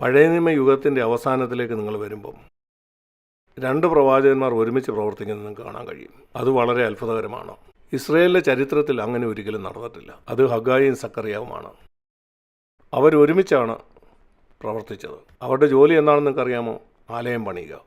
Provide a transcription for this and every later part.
പഴയ നിയമ യുഗത്തിന്റെ അവസാനത്തിലേക്ക് നിങ്ങൾ വരുമ്പം രണ്ട് പ്രവാചകന്മാർ ഒരുമിച്ച് പ്രവർത്തിക്കുന്നത് കാണാൻ കഴിയും. അത് വളരെ അത്ഭുതകരമാണ്. ഇസ്രയേലിലെ ചരിത്രത്തിൽ അങ്ങനെ ഒരിക്കലും നടന്നിട്ടില്ല. അത് ഹഗായും സക്കറിയാവുമാണ്. അവരൊരുമിച്ചാണ് പ്രവർത്തിച്ചത്. അവരുടെ ജോലി എന്താണെന്ന് നിങ്ങൾക്കറിയാമോ? ആലയം പണിയുക.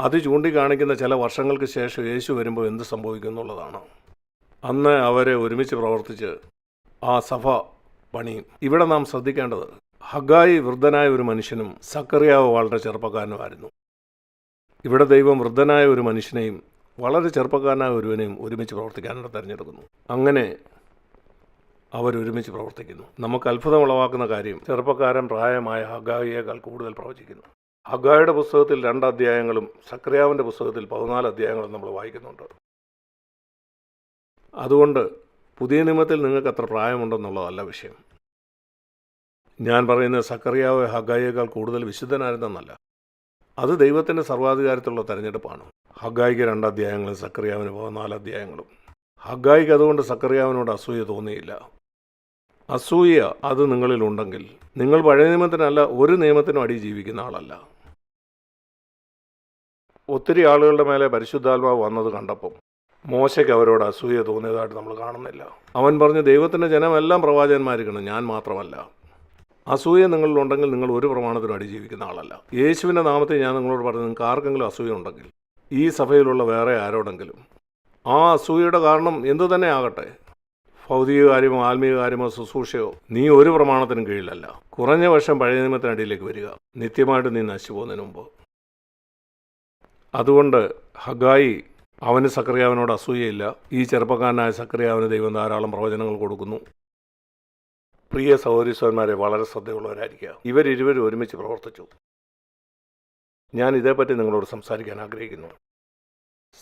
അത് ചൂണ്ടിക്കാണിക്കുന്ന ചില വർഷങ്ങൾക്ക് ശേഷം യേശു വരുമ്പോൾ എന്ത് സംഭവിക്കും എന്നുള്ളതാണ്. അന്ന് അവരെ ഒരുമിച്ച് പ്രവർത്തിച്ച് ആ സഭ പണിയും. ഇവിടെ നാം ശ്രദ്ധിക്കേണ്ടത് ഹഗായി വൃദ്ധനായ ഒരു മനുഷ്യനും സക്കറിയാവ് വളരെ ചെറുപ്പക്കാരനുമായിരുന്നു. ഇവിടെ ദൈവം വൃദ്ധനായ ഒരു മനുഷ്യനെയും വളരെ ചെറുപ്പക്കാരനായ ഒരുവനെയും ഒരുമിച്ച് പ്രവർത്തിക്കാനായിട്ട് തിരഞ്ഞെടുക്കുന്നു. അങ്ങനെ അവരൊരുമിച്ച് പ്രവർത്തിക്കുന്നു. നമുക്ക് അത്ഭുതം ഉളവാക്കുന്ന കാര്യം ചെറുപ്പക്കാരൻ പ്രായമായ ഹഗായിയേക്കാൾ കൂടുതൽ പ്രവചിക്കുന്നു. ഹഗായുടെ പുസ്തകത്തിൽ രണ്ട് അധ്യായങ്ങളും സക്രിയാവിന്റെ പുസ്തകത്തിൽ പതിനാല് അധ്യായങ്ങളും നമ്മൾ വായിക്കുന്നുണ്ട്. അതുകൊണ്ട് പുതിയ നിയമത്തിൽ നിങ്ങൾക്ക് എത്ര പ്രായമുണ്ടെന്നുള്ളതല്ല വിഷയം. ഞാൻ പറയുന്ന സക്കറിയാവ് ഹഗായിയേക്കാൾ കൂടുതൽ വിശുദ്ധനായിരുന്നെന്നല്ല. അത് ദൈവത്തിന്റെ സർവാധികാരത്തിലുള്ള തെരഞ്ഞെടുപ്പാണ്. ഹഗായിക്ക് രണ്ട് അധ്യായങ്ങളും സക്കറിയാവിന് പതിനാല് അധ്യായങ്ങളും. ഹഗായിക്ക് അതുകൊണ്ട് സക്കറിയാവിനോട് അസൂയ തോന്നിയില്ല. അസൂയ അത് നിങ്ങളിലുണ്ടെങ്കിൽ നിങ്ങൾ പഴയ നിയമത്തിനല്ല ഒരു നിയമത്തിനും അടി ജീവിക്കുന്ന ആളല്ല. ഒത്തിരി ആളുകളുടെ മേലെ പരിശുദ്ധാത്മാവ് വന്നത് കണ്ടപ്പം മോശയ്ക്ക് അവരോട് അസൂയ തോന്നിയതായിട്ട് നമ്മൾ കാണുന്നില്ല. അവൻ പറഞ്ഞു ദൈവത്തിന്റെ ജനമെല്ലാം പ്രവാചകന്മാരിക്കണം ഞാൻ മാത്രമല്ല. അസൂയ നിങ്ങളിലുണ്ടെങ്കിൽ നിങ്ങൾ ഒരു പ്രമാണത്തിനും അടിജീവിക്കുന്ന ആളല്ല. യേശുവിന്റെ നാമത്തെ ഞാൻ നിങ്ങളോട് പറഞ്ഞു നിങ്ങൾക്ക് ആർക്കെങ്കിലും അസൂയ ഉണ്ടെങ്കിൽ ഈ സഭയിലുള്ള വേറെ ആരോടെങ്കിലും. ആ അസൂയയുടെ കാരണം എന്തു തന്നെ ആകട്ടെ. ഭൗതിക കാര്യമോ ആത്മീയ കാര്യമോ ശുശ്രൂഷയോ നീ ഒരു പ്രമാണത്തിനും കീഴിലല്ല. കുറഞ്ഞ വർഷം പഴയ നിയമത്തിനടിയിലേക്ക് വരിക. നിത്യമായിട്ട് നീ നശിച്ചു പോകുന്നതിന് മുമ്പ്. അതുകൊണ്ട് ഹഗായി അവന് സക്രിയാവിനോട് അസൂയയില്ല. ഈ ചെറുപ്പക്കാരനായ സക്രിയാവിന് ദൈവം ധാരാളം പ്രവചനങ്ങൾ കൊടുക്കുന്നു. പ്രിയ സഹോദരീശ്വരന്മാരെ വളരെ ശ്രദ്ധയുള്ളവരായിരിക്കുക. ഇവരിരുവരും ഒരുമിച്ച് പ്രവർത്തിച്ചു. ഞാൻ ഇതേപ്പറ്റി നിങ്ങളോട് സംസാരിക്കാൻ ആഗ്രഹിക്കുന്നു.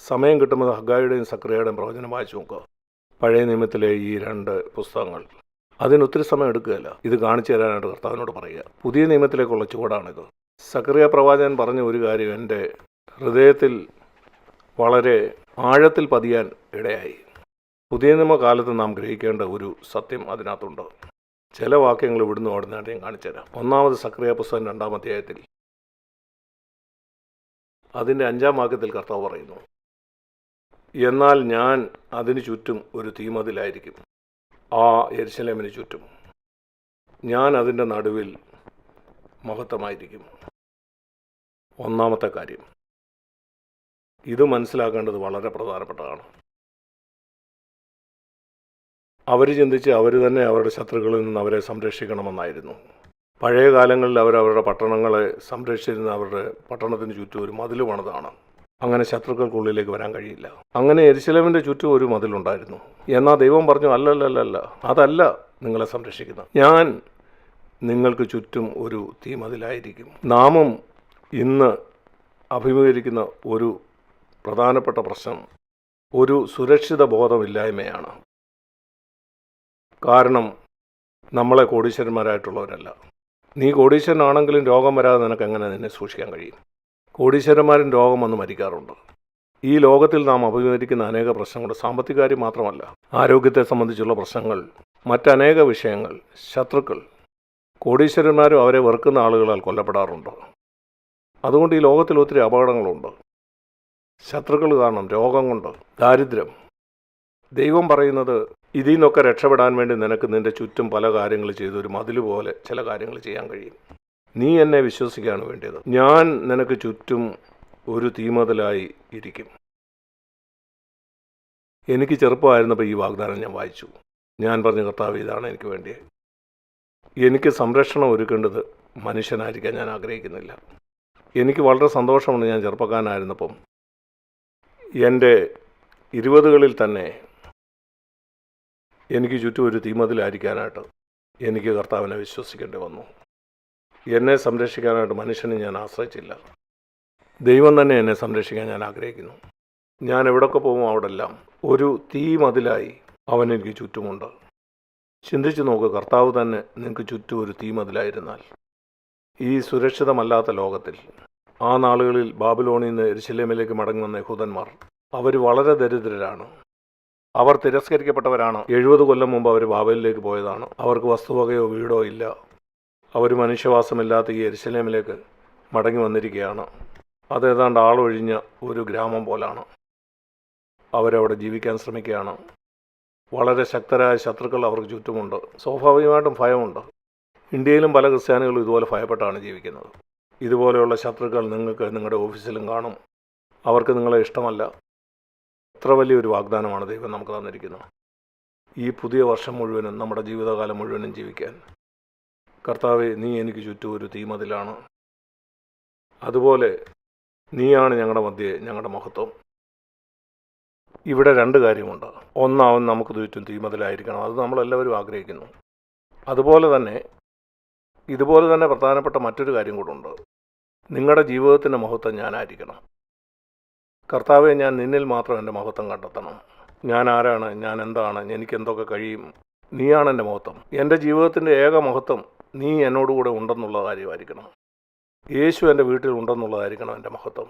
സമയം കിട്ടുമ്പോൾ ഹഗായുടെയും സക്രിയയുടെയും പ്രവചനം വായിച്ചു നോക്കുക. പഴയ നിയമത്തിലെ ഈ രണ്ട് പുസ്തകങ്ങൾ. അതിനൊത്തിരി സമയം എടുക്കുകയല്ല. ഇത് കാണിച്ചു തരാനായിട്ട് കർത്താവിനോട് പറയുക. പുതിയ നിയമത്തിലേക്കുള്ള ചുവടാണിത്. സക്രിയ പ്രവാചകൻ പറഞ്ഞ ഒരു കാര്യം എന്റെ ഹൃദയത്തിൽ വളരെ ആഴത്തിൽ പതിയാൻ ഇടയായി. പുതിയ നിയമ കാലത്ത് നാം ഗ്രഹിക്കേണ്ട ഒരു സത്യം അതിനകത്തുണ്ട്. ചില വാക്യങ്ങൾ ഇവിടുന്ന് ഓടുന്നതായിട്ട് ഞാൻ കാണിച്ചുതരാം ഒന്നാമത് സക്രിയ പുസ്തകം രണ്ടാം അധ്യായത്തിൽ. അതിന്റെ അഞ്ചാം വാക്യത്തിൽ കർത്താവ് പറയുന്നു എന്നാൽ ഞാൻ അതിനു ചുറ്റും ഒരു തീമതിലായിരിക്കും ആ എരിശലേമിന് ചുറ്റും ഞാൻ അതിന്റെ നടുവിൽ മഹത്വമായിരിക്കും. ഒന്നാമത്തെ കാര്യം ഇത് മനസ്സിലാക്കേണ്ടത് വളരെ പ്രധാനപ്പെട്ടതാണ്. അവർ ചിന്തിച്ച് അവർ തന്നെ അവരുടെ ശത്രുക്കളിൽ നിന്ന് അവരെ സംരക്ഷിക്കണമെന്നായിരുന്നു. പഴയ കാലങ്ങളിൽ അവർ അവരുടെ പട്ടണങ്ങളെ സംരക്ഷിച്ചിരുന്ന അവരുടെ പട്ടണത്തിന് ചുറ്റും ഒരു മതിൽ പണിതാണ് അങ്ങനെ ശത്രുക്കൾക്കുള്ളിലേക്ക് വരാൻ കഴിയില്ല. അങ്ങനെ എരിശിലമിന്റെ ചുറ്റും ഒരു മതിലുണ്ടായിരുന്നു. എന്നാൽ ദൈവം പറഞ്ഞു അല്ലല്ലല്ല അതല്ല നിങ്ങളെ സംരക്ഷിക്കുന്നത്. ഞാൻ നിങ്ങൾക്ക് ചുറ്റും ഒരു തീ തീമതിലായിരിക്കും. നാമം ഇന്ന് അഭിമുഖീകരിക്കുന്ന ഒരു പ്രധാനപ്പെട്ട പ്രശ്നം ഒരു സുരക്ഷിത ബോധമില്ലായ്മയാണ്. കാരണം നമ്മളെ കോടീശ്വരന്മാരായിട്ടുള്ളവരല്ല. നീ കോടീശ്വരനാണെങ്കിലും രോഗം വരാതെ നിനക്ക് എങ്ങനെ നിന്നെ സൂക്ഷിക്കാൻ കഴിയും? കോടീശ്വരന്മാരും രോഗം വന്ന് മരിക്കാറുണ്ട്. ഈ ലോകത്തിൽ നാം അഭിമുഖീകരിക്കുന്ന അനേക പ്രശ്നങ്ങൾ സാമ്പത്തിക കാര്യം മാത്രമല്ല ആരോഗ്യത്തെ സംബന്ധിച്ചുള്ള പ്രശ്നങ്ങൾ മറ്റനേക വിഷയങ്ങൾ ശത്രുക്കൾ. കോടീശ്വരന്മാരും അവരെ വെറുക്കുന്ന ആളുകളാൽ കൊല്ലപ്പെടാറുണ്ട്. അതുകൊണ്ട് ഈ ലോകത്തിൽ ഒത്തിരി അപകടങ്ങളുണ്ട്. ശത്രുക്കൾ കാരണം രോഗം കൊണ്ട് ദാരിദ്ര്യം. ദൈവം പറയുന്നത് ഇതിൽ നിന്നൊക്കെ രക്ഷപ്പെടാൻ വേണ്ടി നിനക്ക് നിന്റെ ചുറ്റും പല കാര്യങ്ങൾ ചെയ്ത് ഒരു മതിൽ പോലെ ചില കാര്യങ്ങൾ ചെയ്യാൻ കഴിയും. നീ എന്നെ വിശ്വസിക്കുകയാണ് വേണ്ടത് ഞാൻ നിനക്ക് ചുറ്റും ഒരു തീമതലായി ഇരിക്കും. എനിക്ക് ചെറുപ്പമായിരുന്നപ്പോൾ ഈ വാഗ്ദാനം ഞാൻ വായിച്ചു. ഞാൻ പറഞ്ഞ കർത്താവ് ഇതാണ് എനിക്ക് വേണ്ടിയത് എനിക്ക് സംരക്ഷണം ഒരുക്കേണ്ടത് മനുഷ്യനായിരിക്കാൻ ഞാൻ ആഗ്രഹിക്കുന്നില്ല. എനിക്ക് വളരെ സന്തോഷമുണ്ട് ഞാൻ ചെറുപ്പക്കാരനായിരുന്നപ്പം. എന്റെ ഇരുപതുകളിൽ തന്നെ എനിക്ക് ചുറ്റും ഒരു തീമതിലായിരിക്കാനായിട്ട് എനിക്ക് കർത്താവിനെ വിശ്വസിക്കേണ്ടി വന്നു. എന്നെ സംരക്ഷിക്കാനായിട്ട് മനുഷ്യനെ ഞാൻ ആശ്രയിച്ചില്ല. ദൈവം തന്നെ എന്നെ സംരക്ഷിക്കാൻ ഞാൻ ആഗ്രഹിക്കുന്നു. ഞാൻ എവിടൊക്കെ പോകും അവിടെല്ലാം ഒരു തീ മതിലായി അവൻ എനിക്ക് ചുറ്റുമുണ്ട്. ചിന്തിച്ചു നോക്ക് കർത്താവ് തന്നെ നിങ്ങൾക്ക് ചുറ്റും ഒരു തീ മതിലായിരുന്നാൽ. ഈ സുരക്ഷിതമല്ലാത്ത ലോകത്തിൽ ആ നാളുകളിൽ ബാബിലോണിൽ നിന്ന് എരിശിലേമിലേക്ക് മടങ്ങുന്ന യഹൂദന്മാർ അവർ വളരെ ദരിദ്രരാണ്. അവർ തിരസ്കരിക്കപ്പെട്ടവരാണ്. എഴുപത് കൊല്ലം മുമ്പ് അവർ ബാബലിലേക്ക് പോയതാണ്. അവർക്ക് വസ്തുവകയോ വീടോ ഇല്ല. അവർ മനുഷ്യവാസമില്ലാത്ത ഈ എരിശലേമിലേക്ക് മടങ്ങി വന്നിരിക്കുകയാണ്. അതേതാണ്ട് ആളൊഴിഞ്ഞ ഒരു ഗ്രാമം പോലാണ്. അവരവിടെ ജീവിക്കാൻ ശ്രമിക്കുകയാണ്. വളരെ ശക്തരായ ശത്രുക്കൾ അവർക്ക് ചുറ്റുമുണ്ട്. സ്വാഭാവികമായിട്ടും ഭയമുണ്ട്. ഇന്ത്യയിലും പല ക്രിസ്ത്യാനികളും ഇതുപോലെ ഭയപ്പെട്ടാണ് ജീവിക്കുന്നത്. ഇതുപോലെയുള്ള ശത്രുക്കൾ നിങ്ങൾക്ക് നിങ്ങളുടെ ഓഫീസിലും കാണും. അവർക്ക് നിങ്ങളെ ഇഷ്ടമല്ല. എത്ര വലിയൊരു വാഗ്ദാനമാണ് ദൈവം നമുക്ക് തന്നിരിക്കുന്നത്. ഈ പുതിയ വർഷം മുഴുവനും നമ്മുടെ ജീവിതകാലം മുഴുവനും ജീവിക്കാൻ. കർത്താവെ നീ എനിക്ക് ചുറ്റും ഒരു തീമതിലാണ്. അതുപോലെ നീയാണ് ഞങ്ങളുടെ മധ്യേ ഞങ്ങളുടെ മഹത്വം. ഇവിടെ രണ്ട് കാര്യമുണ്ട്. ഒന്നാവൻ നമുക്ക് ചുറ്റും തീമതിലായിരിക്കണം. അത് നമ്മളെല്ലാവരും ആഗ്രഹിക്കുന്നു. അതുപോലെ തന്നെ ഇതുപോലെ തന്നെ പ്രധാനപ്പെട്ട മറ്റൊരു കാര്യം കൂടുണ്ട് നിങ്ങളുടെ ജീവിതത്തിന്റെ മഹത്വം ഞാനായിരിക്കണം. കർത്താവെ ഞാൻ നിന്നിൽ മാത്രം എന്റെ മഹത്വം കണ്ടെത്തണം. ഞാൻ ആരാണ്? ഞാൻ എന്താണ്? എനിക്ക് എന്തൊക്കെ കഴിയും? നീയാണ് എന്റെ മഹത്വം. എന്റെ ജീവിതത്തിന്റെ ഏക മഹത്വം നീ എന്നോടുകൂടെ ഉണ്ടെന്നുള്ള കാര്യമായിരിക്കണം. യേശു എന്റെ വീട്ടിൽ ഉണ്ടെന്നുള്ളതായിരിക്കണം എന്റെ മഹത്വം.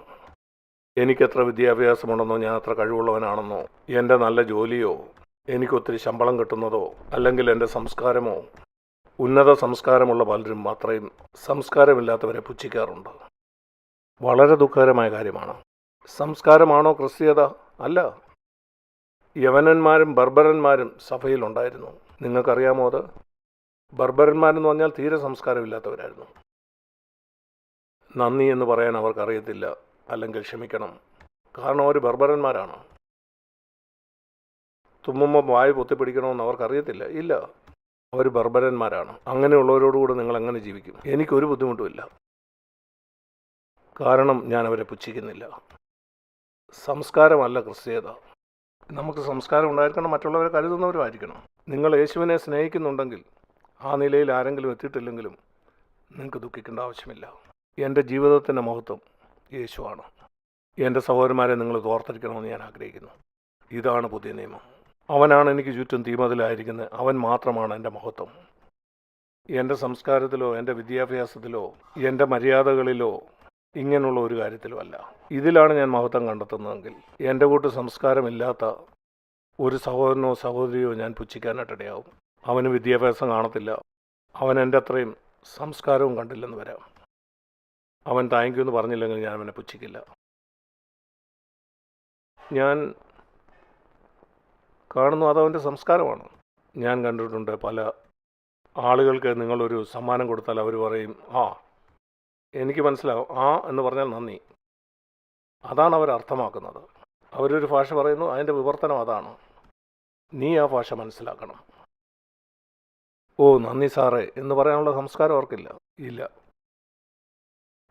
എനിക്കെത്ര വിദ്യാഭ്യാസമുണ്ടെന്നോ ഞാൻ അത്ര കഴിവുള്ളവനാണെന്നോ എന്റെ നല്ല ജോലിയോ എനിക്കൊത്തിരി ശമ്പളം കിട്ടുന്നതോ അല്ലെങ്കിൽ എന്റെ സംസ്കാരമോ ഉന്നത സംസ്കാരമുള്ള പലരും അത്രയും സംസ്കാരമില്ലാത്തവരെ പുച്ഛിക്കാറുണ്ട്. വളരെ ദുഃഖകരമായ കാര്യമാണ്. സംസ്കാരമാണോ ക്രിസ്തീയത? അല്ല. യവനന്മാരും ബർബരന്മാരും സഭയിലുണ്ടായിരുന്നു. നിങ്ങൾക്കറിയാമോ അത്? ബർബരന്മാരെന്ന് പറഞ്ഞാൽ തീരെ സംസ്കാരമില്ലാത്തവരായിരുന്നു. നന്ദി എന്ന് പറയാൻ അവർക്കറിയത്തില്ല. അല്ലെങ്കിൽ ക്ഷമിക്കണം. കാരണം അവർ ബർബരന്മാരാണ്. തുമ്മുമ്പോൾ വായു പൊത്തിപ്പിടിക്കണമെന്ന് അവർക്കറിയത്തില്ല. ഇല്ല. അവർ ബർബരന്മാരാണ്. അങ്ങനെയുള്ളവരോടുകൂടെ നിങ്ങൾ എങ്ങനെ ജീവിക്കും? എനിക്കൊരു ബുദ്ധിമുട്ടുമില്ല. കാരണം ഞാൻ അവരെ പുച്ഛിക്കുന്നില്ല. സംസ്കാരമല്ല ക്രിസ്തീയത. നമുക്ക് സംസ്കാരം ഉണ്ടായിരിക്കണം മറ്റുള്ളവരെ കരുതുന്നവരുമായിരിക്കണം. നിങ്ങൾ യേശുവിനെ സ്നേഹിക്കുന്നുണ്ടെങ്കിൽ ആ നിലയിൽ ആരെങ്കിലും എത്തിയിട്ടില്ലെങ്കിലും നിങ്ങൾക്ക് ദുഃഖിക്കേണ്ട ആവശ്യമില്ല. എന്റെ ജീവിതത്തിന്റെ മഹത്വം യേശുവാണ് എന്റെ സഹോദരന്മാരെ നിങ്ങൾ തോർത്തിരിക്കണമെന്ന് ഞാൻ ആഗ്രഹിക്കുന്നു. ഇതാണ് പുതിയ നിയമം. അവനാണ് എനിക്ക് ചുറ്റും തീമതിലായിരിക്കുന്നത്. അവൻ മാത്രമാണ് എന്റെ മഹത്വം. എന്റെ സംസ്കാരത്തിലോ എന്റെ വിദ്യാഭ്യാസത്തിലോ എന്റെ മര്യാദകളിലോ ഇങ്ങനെയുള്ള ഒരു കാര്യത്തിലുമല്ല. ഇതിലാണ് ഞാൻ മഹത്വം കണ്ടെത്തുന്നതെങ്കിൽ എന്റെ കൂട്ട് സംസ്കാരമില്ലാത്ത ഒരു സഹോദരനോ സഹോദരിയോ ഞാൻ പുച്ഛിക്കാനായിട്ടിടയാവും അവന് വിദ്യാഭ്യാസം കാണത്തില്ല. അവൻ എന്റെ അത്രയും സംസ്കാരവും കണ്ടില്ലെന്ന് വരാം. അവൻ താങ്ക് യു എന്ന് പറഞ്ഞില്ലെങ്കിൽ ഞാൻ അവനെ പുച്ഛിക്കില്ല. ഞാൻ കാണുന്നു അതവന്റെ സംസ്കാരമാണ്. ഞാൻ കണ്ടിട്ടുണ്ട് പല ആളുകൾക്ക് നിങ്ങളൊരു സമ്മാനം കൊടുത്താൽ അവർ പറയും ആ എനിക്ക് മനസ്സിലാവും ആ എന്ന് പറഞ്ഞാൽ നന്ദി. അതാണ് അവർ അർത്ഥമാക്കുന്നത്. അവരൊരു ഭാഷ പറയുന്നു അതിന്റെ വിവർത്തനം അതാണ്. നീ ആ ഭാഷ മനസ്സിലാക്കണം. ഓ നന്ദി സാറേ എന്ന് പറയാനുള്ള സംസ്കാരം അവർക്കില്ല. ഇല്ല.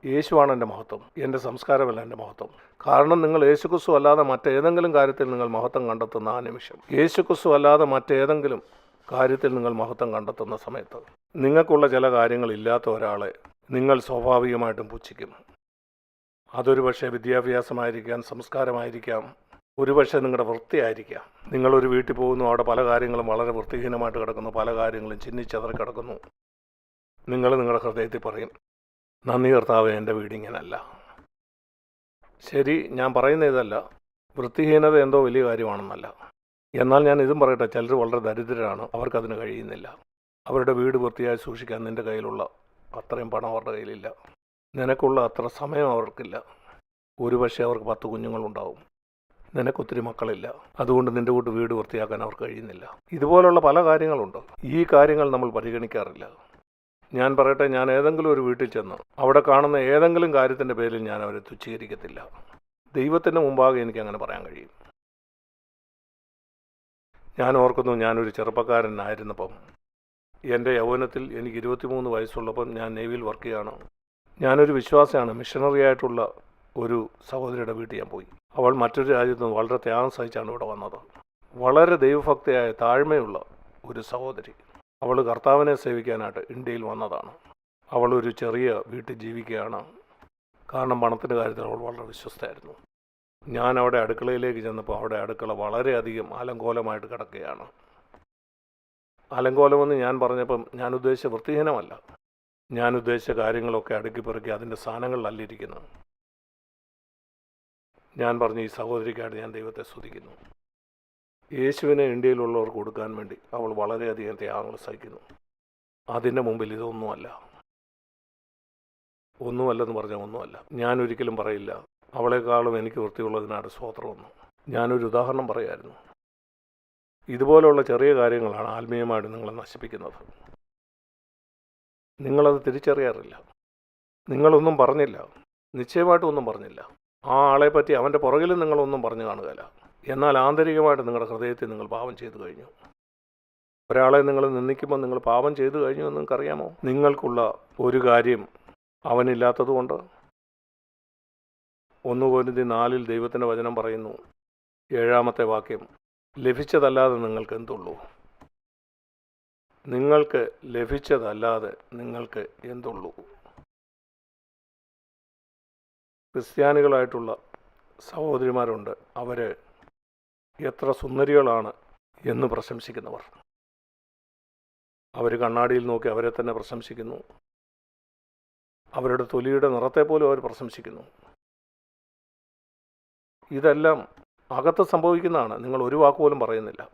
യേശുവാണ് എന്റെ മഹത്വം. എന്റെ സംസ്കാരമല്ല എന്റെ മഹത്വം. കാരണം നിങ്ങൾ യേശുക്രിസ്തു അല്ലാതെ മറ്റേതെങ്കിലും കാര്യത്തിൽ നിങ്ങൾ മഹത്വം കണ്ടെത്തുന്ന ആ നിമിഷം. യേശുക്രിസ്തു അല്ലാതെ മറ്റേതെങ്കിലും കാര്യത്തിൽ നിങ്ങൾ മഹത്വം കണ്ടെത്തുന്ന സമയത്ത്. നിങ്ങൾക്കുള്ള ചില കാര്യങ്ങൾ ഇല്ലാത്ത ഒരാളെ നിങ്ങൾ സ്വാഭാവികമായിട്ടും പുച്ഛിക്കും. അതൊരു പക്ഷേ വിദ്യാഭ്യാസമായിരിക്കാം സംസ്കാരമായിരിക്കാം ഒരുപക്ഷെ നിങ്ങളുടെ വൃത്തിയായിരിക്കാം. നിങ്ങളൊരു വീട്ടിൽ പോകുന്നു അവിടെ പല കാര്യങ്ങളും വളരെ വൃത്തിഹീനമായിട്ട് കിടക്കുന്നു പല കാര്യങ്ങളും ചിന്നിച്ചതറി കിടക്കുന്നു. നിങ്ങൾ നിങ്ങളുടെ ഹൃദയത്തിൽ പറയും നന്ദി കർത്താവ് എന്റെ വീടിങ്ങനല്ല ശരി ഞാൻ പറയുന്ന ഇതല്ല. വൃത്തിഹീനത എന്തോ വലിയ കാര്യമാണെന്നല്ല. എന്നാൽ ഞാൻ ഇതും പറയട്ടെ ചിലർ വളരെ ദരിദ്രരാണ് അവർക്കതിന് കഴിയുന്നില്ല. അവരുടെ വീട് വൃത്തിയായി സൂക്ഷിക്കാൻ നിന്റെ കയ്യിലുള്ള അത്രയും പണം അവരുടെ കയ്യിലില്ല. നിനക്കുള്ള അത്ര സമയം അവർക്കില്ല. ഒരുപക്ഷെ അവർക്ക് പത്ത് കുഞ്ഞുങ്ങളുണ്ടാവും. നിനക്കൊത്തിരി മക്കളില്ല. അതുകൊണ്ട് നിന്റെ കൂട്ട് വീട് വൃത്തിയാക്കാൻ അവർക്ക് കഴിയുന്നില്ല. ഇതുപോലുള്ള പല കാര്യങ്ങളുണ്ട്. ഈ കാര്യങ്ങൾ നമ്മൾ പരിഗണിക്കാറില്ല. ഞാൻ പറയട്ടെ ഞാൻ ഏതെങ്കിലും ഒരു വീട്ടിൽ ചെന്ന് അവിടെ കാണുന്ന ഏതെങ്കിലും കാര്യത്തിന്റെ പേരിൽ ഞാൻ അവരെ തുച്ഛീകരിക്കത്തില്ല. ദൈവത്തിന്റെ മുമ്പാകെ എനിക്ക് അങ്ങനെ പറയാൻ കഴിയും. ഞാൻ ഓർക്കുന്നു ഞാനൊരു ചെറുപ്പക്കാരനായിരുന്നപ്പം എന്റെ യൗവനത്തിൽ എനിക്ക് ഇരുപത്തിമൂന്ന് വയസ്സുള്ളപ്പം ഞാൻ നേവിയിൽ വർക്ക് ചെയ്യാണ്. ഞാനൊരു വിശ്വാസിയാണ്. മിഷണറി ആയിട്ടുള്ള ഒരു സഹോദരിയുടെ വീട്ടിൽ ഞാൻ പോയി. അവൾ മറ്റൊരു രാജ്യത്ത് നിന്ന് വളരെ ത്യാഗം സഹിച്ചാണ് ഇവിടെ വന്നത്. വളരെ ദൈവഭക്തിയായ താഴ്മയുള്ള ഒരു സഹോദരി. അവൾ കർത്താവിനെ സേവിക്കാനായിട്ട് ഇന്ത്യയിൽ വന്നതാണ്. അവൾ ഒരു ചെറിയ വീട്ടിൽ ജീവിക്കുകയാണ്. കാരണം പണത്തിന്റെ കാര്യത്തിൽ അവൾ വളരെ വിശ്വസ്തയായിരുന്നു. ഞാൻ അവിടെ അടുക്കളയിലേക്ക് ചെന്നപ്പോൾ അവിടെ അടുക്കള വളരെയധികം അലങ്കോലമായിട്ട് കിടക്കുകയാണ്. അലങ്കോലമെന്ന് ഞാൻ പറഞ്ഞപ്പം ഞാൻ ഉദ്ദേശിച്ച വൃത്തിഹീനമല്ല. ഞാൻ ഉദ്ദേശിച്ച കാര്യങ്ങളൊക്കെ അടുക്കി പെറുക്കി അതിന്റെ സ്ഥാനങ്ങളിലല്ലിരിക്കുന്നു ഞാൻ പറഞ്ഞു ഈ സഹോദരിക്കായിട്ട് ഞാൻ ദൈവത്തെ സ്തുതിക്കുന്നു. യേശുവിനെ ഇന്ത്യയിലുള്ളവർക്ക് കൊടുക്കാൻ വേണ്ടി അവൾ വളരെയധികം ത്യാഗങ്ങൾ സഹിക്കുന്നു. അതിന്റെ മുമ്പിൽ ഇതൊന്നുമല്ല. ഒന്നുമല്ലെന്ന് പറഞ്ഞാൽ ഒന്നുമല്ല. ഞാൻ ഒരിക്കലും പറയില്ല. അവളെക്കാളും എനിക്ക് വൃത്തിയുള്ളതിനാണ് സ്വോത്രമെന്ന് ഞാനൊരു ഉദാഹരണം പറയായിരുന്നു. ഇതുപോലുള്ള ചെറിയ കാര്യങ്ങളാണ് ആത്മീയമായിട്ട് നിങ്ങളെ നശിപ്പിക്കുന്നത്. നിങ്ങളത് തിരിച്ചറിയാറില്ല. നിങ്ങളൊന്നും പറഞ്ഞില്ല. നിശ്ചയമായിട്ടും ഒന്നും പറഞ്ഞില്ല. ആ ആളെ പറ്റി അവന്റെ പുറകിലും നിങ്ങളൊന്നും പറഞ്ഞു കാണുകയില്ല. എന്നാൽ ആന്തരികമായിട്ട് നിങ്ങളുടെ ഹൃദയത്തിൽ നിങ്ങൾ പാപം ചെയ്തു കഴിഞ്ഞു. ഒരാളെ നിങ്ങൾ നിന്ദിക്കുമ്പോൾ നിങ്ങൾ പാപം ചെയ്തു കഴിഞ്ഞു എന്ന് നിങ്ങൾക്കറിയാമോ? നിങ്ങൾക്കുള്ള ഒരു കാര്യം അവനില്ലാത്തതുകൊണ്ട്. ഒന്ന് പോരിന്തി നാലിൽ ദൈവത്തിന്റെ വചനം പറയുന്നു. ഏഴാമത്തെ വാക്യം. ലഭിച്ചതല്ലാതെ നിങ്ങൾക്ക് എന്തുള്ളൂ നിങ്ങൾക്ക് ലഭിച്ചതല്ലാതെ നിങ്ങൾക്ക് എന്തുള്ളൂ? ക്രിസ്ത്യാനികളായിട്ടുള്ള സഹോദരിമാരുണ്ട്. അവർ എത്ര സുന്ദരികളാണ് എന്ന് പ്രശംസിക്കുന്നവർ. അവർ കണ്ണാടിയിൽ നോക്കി അവരെ തന്നെ പ്രശംസിക്കുന്നു. അവരുടെ തൊലിയുടെ നിറത്തെ പോലും അവർ പ്രശംസിക്കുന്നു. ഇതെല്ലാം അകത്ത് സംഭവിക്കുന്നതാണ്. നിങ്ങൾ ഒരു വാക്ക് പോലും പറയുന്നില്ല.